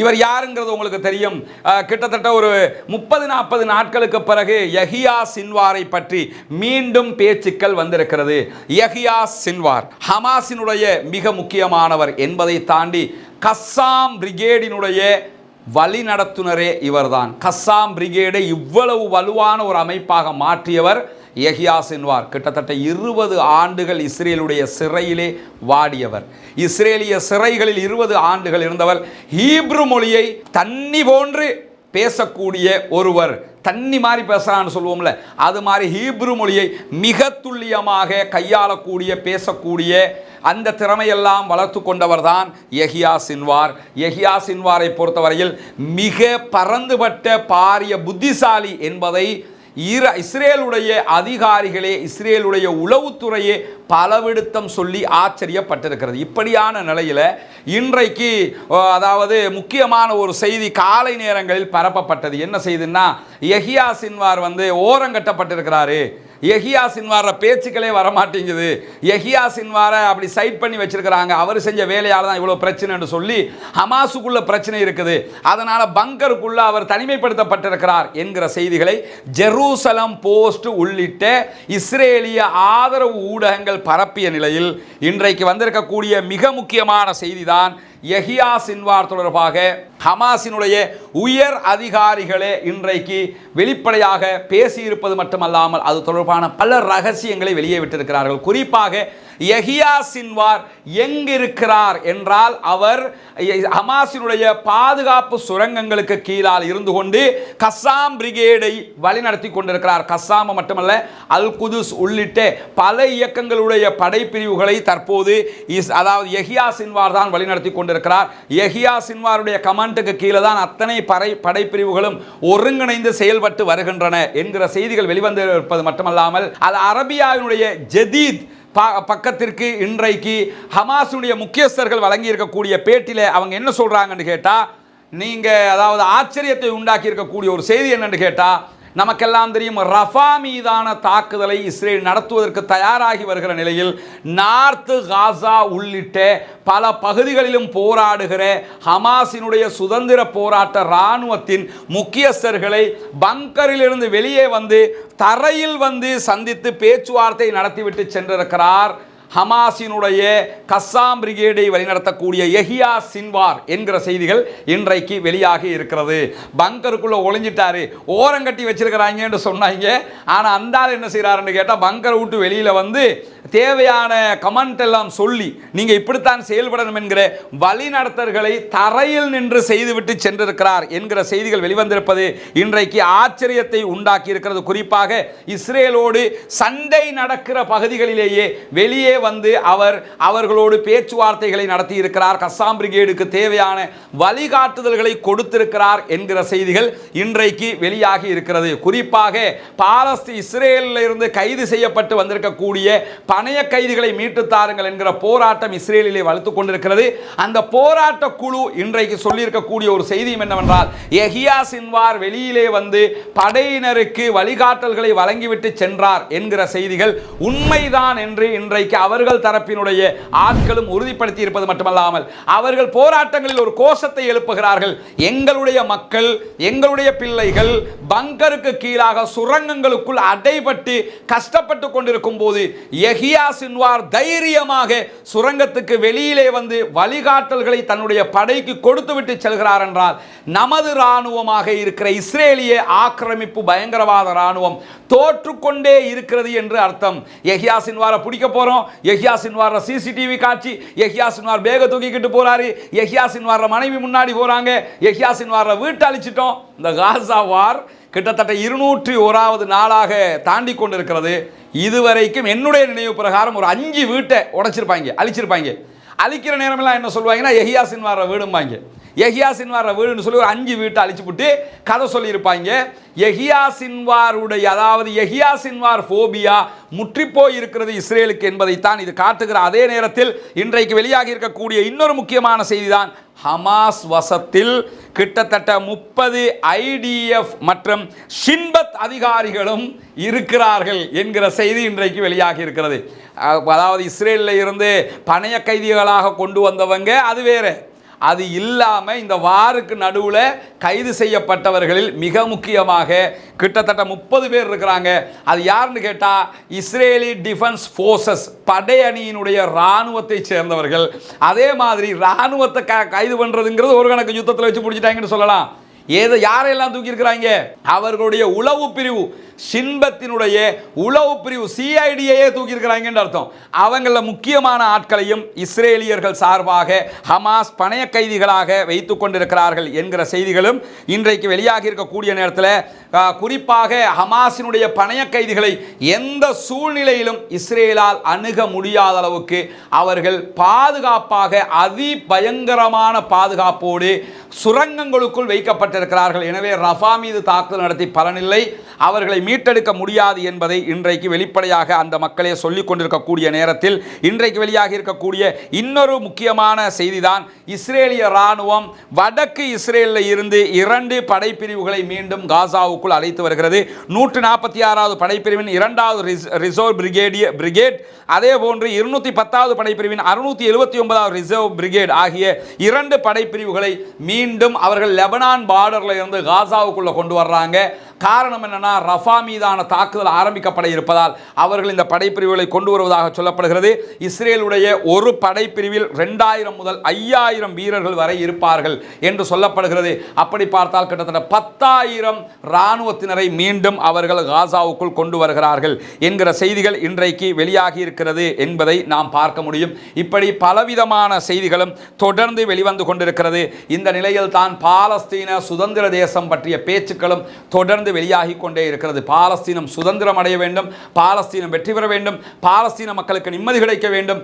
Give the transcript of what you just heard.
இவர் யாருங்கிறது உங்களுக்கு தெரியும். கிட்டத்தட்ட ஒரு முப்பது நாற்பது நாட்களுக்கு பிறகு யஹியா சின்வாரை பற்றி மீண்டும் பேச்சுக்கள் வந்திருக்கிறது. யஹியா சின்வார் ஹமாஸினுடைய மிக முக்கியமானவர் என்பதை தாண்டி கஸ்ஸாம் பிரிகேடினுடைய வழிநடத்துனரே இவர்தான். கஸ்ஸாம் பிரிகேடை இவ்வளவு வலுவான ஒரு அமைப்பாக மாற்றியவர் யஹியா சின்வார் கிட்டத்தட்ட இருபது ஆண்டுகள் இஸ்ரேலுடைய சிறையிலே வாடியவர். இஸ்ரேலிய சிறைகளில் இருபது ஆண்டுகள் இருந்தவர் ஹீப்ரு மொழியை தண்ணி போன்று பேசக்கூடிய ஒருவர். தண்ணி மாதிரி பேசுகிறான்னு சொல்லுவோம்ல அது மாதிரி ஹீப்ரு மொழியை மிக துல்லியமாக கையாளக்கூடிய பேசக்கூடிய அந்த திறமையெல்லாம் வளர்த்து கொண்டவர் தான் எஹியா சின்வார் எஹியா சின்வாரை பொறுத்தவரையில் மிக பரந்துபட்ட பாரிய புத்திசாலி என்பதை ஈர இஸ்ரேலுடைய அதிகாரிகளே இஸ்ரேலுடைய உளவுத்துறையே பலவிடுத்தம் சொல்லி ஆச்சரியப்பட்டிருக்கிறது. இப்படியான நிலையில் இன்றைக்கு அதாவது முக்கியமான ஒரு செய்தி காலை நேரங்களில் பரப்பப்பட்டது. என்ன செய்துன்னா யஹியா சின்வார் வந்து ஓரங்கட்டப்பட்டிருக்கிறாரு எஹியா சின்வார பேச்சுக்களே வரமாட்டேங்குது. எஹியா சின்வார அப்படி சைட் பண்ணி வச்சிருக்கிறாங்க. அவர் செஞ்ச வேலையால் தான் இவ்வளோ பிரச்சனைன்னு சொல்லி ஹமாஸுக்குள்ள பிரச்சனை இருக்குது. அதனால் பங்கருக்குள்ள அவர் தனிமைப்படுத்தப்பட்டிருக்கிறார் என்கிற செய்திகளை ஜெருசலம் போஸ்ட் உள்ளிட்ட இஸ்ரேலிய ஆதரவு ஊடகங்கள் பரப்பிய நிலையில் இன்றைக்கு வந்திருக்கக்கூடிய மிக முக்கியமான செய்தி தான் யஹியா சின்வார் தொடர்பாக ஹமாஸினுடைய உயர் அதிகாரிகளே இன்றைக்கு வெளிப்படையாக பேசியிருப்பது மட்டுமல்லாமல் அது தொடர்பான பல ரகசியங்களை வெளியே விட்டிருக்கிறார்கள். குறிப்பாக யஹியா சின்வார் எங்கிருக்கிறார் என்றால் அவர் ஹமாஸினுடைய பாதுகாப்பு சுரங்கங்களுக்கு கீழால் இருந்து கொண்டு கஸ்ஸாம் பிரிகேடை வழிநடத்தி கொண்டிருக்கிறார். கஸ்ஸாம் மட்டுமல்ல அல் குதுஸ் உள்ளிட்ட பல இயக்கங்களுடைய படைப்பிரிவுகளை தற்போது இஸ் அதாவது யஹியா சின்வார் தான் வழிநடத்தி கொண்டிருக்கிறார். யஹியா சின்வாருடைய கமாண்டுக்கு கீழே தான் அத்தனை படை படைப்பிரிவுகளும் ஒருங்கிணைந்து செயல்பட்டு வருகின்றன என்கிற செய்திகள் வெளிவந்து இருப்பது மட்டுமல்லாமல் அது அரபியாவினுடைய ஜதீத் பக்கத்திற்கு இன்றைக்கு ஹமாஸுடைய முக்கியஸ்தர்கள் வழங்கி இருக்கக்கூடிய பேட்டியில் அவங்க என்ன சொல்கிறாங்கன்னு கேட்டால் நீங்கள் அதாவது ஆச்சரியத்தை உண்டாக்கி இருக்கக்கூடிய ஒரு செய்தி என்னென்னு கேட்டால் நமக்கெல்லாம் தெரியும் ரஃபா மீதான தாக்குதலை இஸ்ரேல் நடத்துவதற்கு தயாராகி வருகிற நிலையில் நார்த்து காசா உள்ளிட்ட பல பகுதிகளிலும் போராடுகிற ஹமாஸினுடைய சுதந்திர போராட்ட இராணுவத்தின் முக்கியஸ்தர்களை பங்கரிலிருந்து வெளியே வந்து தரையில் வந்து சந்தித்து பேச்சுவார்த்தை நடத்திவிட்டு சென்றிருக்கிறார் ஹமாஸினுடைய கஸ்ஸாம் பிரிகேடை வழிநடத்தக்கூடிய எஹியா சின்வார் என்கிற செய்திகள் இன்றைக்கு வெளியாகி இருக்கிறது. பங்கருக்குள்ளே ஒளிஞ்சிட்டாரு. ஓரங்கட்டி வச்சிருக்கிறாங்கன்னு சொன்னாங்க. ஆனால் அந்த என்ன செய்கிறாருன்னு கேட்டால் பங்கரை விட்டு வெளியில் வந்து தேவையான கமெண்ட் எல்லாம் சொல்லி நீங்கள் இப்படித்தான் செயல்படணும் என்கிற வழிநடத்தல்களை தரையில் நின்று செய்துவிட்டு சென்றிருக்கிறார் என்கிற செய்திகள் வெளிவந்திருப்பது இன்றைக்கு ஆச்சரியத்தை உண்டாக்கி இருக்கிறது குறிப்பாக இஸ்ரேலோடு சண்டை நடக்கிற பகுதிகளிலேயே வெளியே வந்து அவர் அவர்களோடு பேச்சுவார்த்தைகளை நடத்தி இருக்கிறார் கஸ்ஸாம் பிரிகேடுக்கு தேவையான வழிகாட்டுதல்களை கொடுத்திருக்கிறார் என்கிற செய்திகள் இன்றைக்கு வெளியாகி இருக்கிறது. குறிப்பாக பாலஸ்தீன் இஸ்ரேலில் இருந்து கைது செய்யப்பட்டு வந்திருக்கக்கூடிய பணைய கைதிகளை மீட்டு தாருங்கள் என்கிற போராட்டம் இஸ்ரேலிலே வலுத்து கொண்டிருக்கிறது. அந்த போராட்ட குழு இன்றைக்கு சொல்லியிருக்கக்கூடிய ஒரு செய்தியும் என்னவென்றால் எஹியா சின்வார் வெளியிலே வந்து படையினருக்கு வழிகாட்டல்களை வழங்கிவிட்டு சென்றார் என்கிற செய்திகள் உண்மைதான் என்று இன்றைக்கு அவர்கள் தரப்பினுடைய ஆட்களும் உறுதிப்படுத்தி இருப்பது மட்டுமல்லாமல் அவர்கள் போராட்டங்களில் ஒரு கோஷத்தை எழுப்புகிறார்கள். எங்களுடைய மக்கள் எங்களுடைய பிள்ளைகள் பங்கருக்கு கீழாக சுரங்கங்களுக்குள் அடைபட்டு கஷ்டப்பட்டு கொண்டிருக்கும் போது யஹியா சின்வார் தைரியமாக சுரங்கத்துக்கு வெளியிலே வந்து வழிகாட்டல்களை தன்னுடைய படைக்கு கொடுத்துவிட்டு செல்கிறார் என்றால் நமது இராணுவமாக இருக்கிற இஸ்ரேலிய ஆக்கிரமிப்பு பயங்கரவாத இராணுவம் தோற்றுக்கொண்டே இருக்கிறது என்று அர்த்தம். யஹியா சின்வாரை பிடிக்க போகிறோம் யஹியா சின்வார சிசிடிவி காட்சி. யஹியா சின்வார் பேக தூக்கிக்கிட்டு போகிறாரு யஹியா சின்வார மனைவி முன்னாடி போகிறாங்க யஹியா சின்வார வீட்டை அழிச்சிட்டோம். இந்த காசா வார் கிட்டத்தட்ட இருநூற்றி ஓராவது நாளாக தாண்டி கொண்டிருக்கிறது. இதுவரைக்கும் என்னுடைய நினைவு பிரகாரம் ஒரு அஞ்சு வீட்டை உடைச்சிருப்பாங்க அழிச்சிருப்பாங்க. அழிக்கிற நேரமெல்லாம் என்ன சொல்லுவாங்கன்னா எஹியா சின்வார வீடும்பாங்க. எஹியா சின்வார வீடுன்னு சொல்லி ஒரு அஞ்சு வீட்டை அழிச்சுப்புட்டு கதை சொல்லியிருப்பாங்க. எஹியா சின்வாருடைய அதாவது எஹியா சின்வார் ஃபோபியா முற்றிப்போய் இருக்கிறது இஸ்ரேலுக்கு என்பதைத்தான் இது காட்டுகிற அதே நேரத்தில் இன்றைக்கு வெளியாகி இருக்கக்கூடிய இன்னொரு முக்கியமான செய்தி தான் ஹமாஸ் வசத்தில் கிட்டத்தட்ட முப்பது ஐடிஎஃப் மற்றும் ஷின்பத் அதிகாரிகளும் இருக்கிறார்கள் என்கிற செய்தி இன்றைக்கு வெளியாகி இருக்கிறது. அதாவது இஸ்ரேலில் இருந்து பணைய கைதிகளாக கொண்டு வந்தவங்க அது வேறு. அது இல்லாமல் இந்த வாருக்கு நடுவில் கைது செய்யப்பட்டவர்களில் மிக முக்கியமாக கிட்டத்தட்ட முப்பது பேர் இருக்கிறாங்க. அது யாருன்னு கேட்டால் இஸ்ரேலி டிஃபென்ஸ் ஃபோர்ஸஸ் படையணியினுடைய இராணுவத்தை சேர்ந்தவர்கள். அதே மாதிரி இராணுவத்தை க கைது பண்ணுறதுங்கிறது ஒரு கணக்கு யுத்தத்தில் வச்சு பிடிச்சிட்டாங்கன்னு சொல்லலாம். ஏதோ யாரையெல்லாம் தூக்கியிருக்கிறாங்க? அவர்களுடைய உளவு பிரிவு சின்பத்தினுடைய உளவு பிரிவு சிஐடியையே தூக்கியிருக்கிறாங்கன்னு அர்த்தம். அவங்கள முக்கியமான ஆட்களையும் இஸ்ரேலியர்கள் சார்பாக ஹமாஸ் பணைய கைதிகளாக வைத்து கொண்டிருக்கிறார்கள் என்கிற செய்திகளும் இன்றைக்கு வெளியாகி இருக்கக்கூடிய நேரத்தில் குறிப்பாக ஹமாஸினுடைய பணைய கைதிகளை எந்த சூழ்நிலையிலும் இஸ்ரேலால் அணுக முடியாத அளவுக்கு அவர்கள் பாதுகாப்பாக அதி பயங்கரமான பாதுகாப்போடு சுரங்கங்களுக்குள் வைக்கப்பட்டிருக்கிறார்கள். எனவே ரஃபா மீது தாக்குதல் நடத்தி பலனில்லை. அவர்களை மீட்டெடுக்க முடியாது என்பதை இன்றைக்கு வெளிப்படையாக அந்த மக்களே சொல்லிக் கொண்டிருக்கக்கூடிய நேரத்தில் இன்றைக்கு வெளியாக இருக்கக்கூடிய இன்னொரு முக்கியமான செய்திதான் இஸ்ரேலிய இராணுவம் வடக்கு இஸ்ரேலில் இருந்து இரண்டு படைப்பிரிவுகளை மீண்டும் காசாவுக்குள் அழைத்து வருகிறது. நூற்று நாற்பத்தி ஆறாவது படைப்பிரிவின் இரண்டாவது ரிசர்வ் பிரிகேடிய பிரிகேட். அதே போன்று இருநூத்தி பத்தாவது படைப்பிரிவின் அறுநூத்தி எழுபத்தி ஒன்பதாவது ரிசர்வ் பிரிகேட் ஆகிய இரண்டு படைப்பிரிவுகளை மீண்டும் அவர்கள் லெபனான் பார்டர்ல இருந்து காசாவுக்குள்ள கொண்டு வர்றாங்க. காரணம் என்னன்னா ரஃபா மீதான தாக்குதல் ஆரம்பிக்கப்பட இருப்பதால் அவர்கள் இந்த படைப்பிரிவுகளை கொண்டு வருவதாக சொல்லப்படுகிறது. இஸ்ரேலுடைய ஒரு படைப்பிரிவில் ரெண்டாயிரம் முதல் ஐயாயிரம் வீரர்கள் வரை இருப்பார்கள் என்று சொல்லப்படுகிறது. அப்படி பார்த்தால் கிட்டத்தட்ட பத்தாயிரம் இராணுவத்தினரை மீண்டும் அவர்கள் காசாவுக்குள் கொண்டு வருகிறார்கள் என்கிற செய்திகள் இன்றைக்கு வெளியாகி இருக்கிறது என்பதை நாம் பார்க்க முடியும். இப்படி பலவிதமான செய்திகளும் தொடர்ந்து வெளிவந்து கொண்டிருக்கிறது. இந்த நிலையில் தான் பாலஸ்தீன சுதந்திர தேசம் பற்றிய பேச்சுக்களும் தொடர்ந்து தொடர்ந்து வெளியாகி கொண்டே இருக்கிறது. பாலஸ்தீனம் சுதந்திரம் அடைய வேண்டும். பாலஸ்தீனம் வெற்றி பெற வேண்டும். பாலஸ்தீன மக்களுக்கு நிம்மதி கிடைக்க வேண்டும்.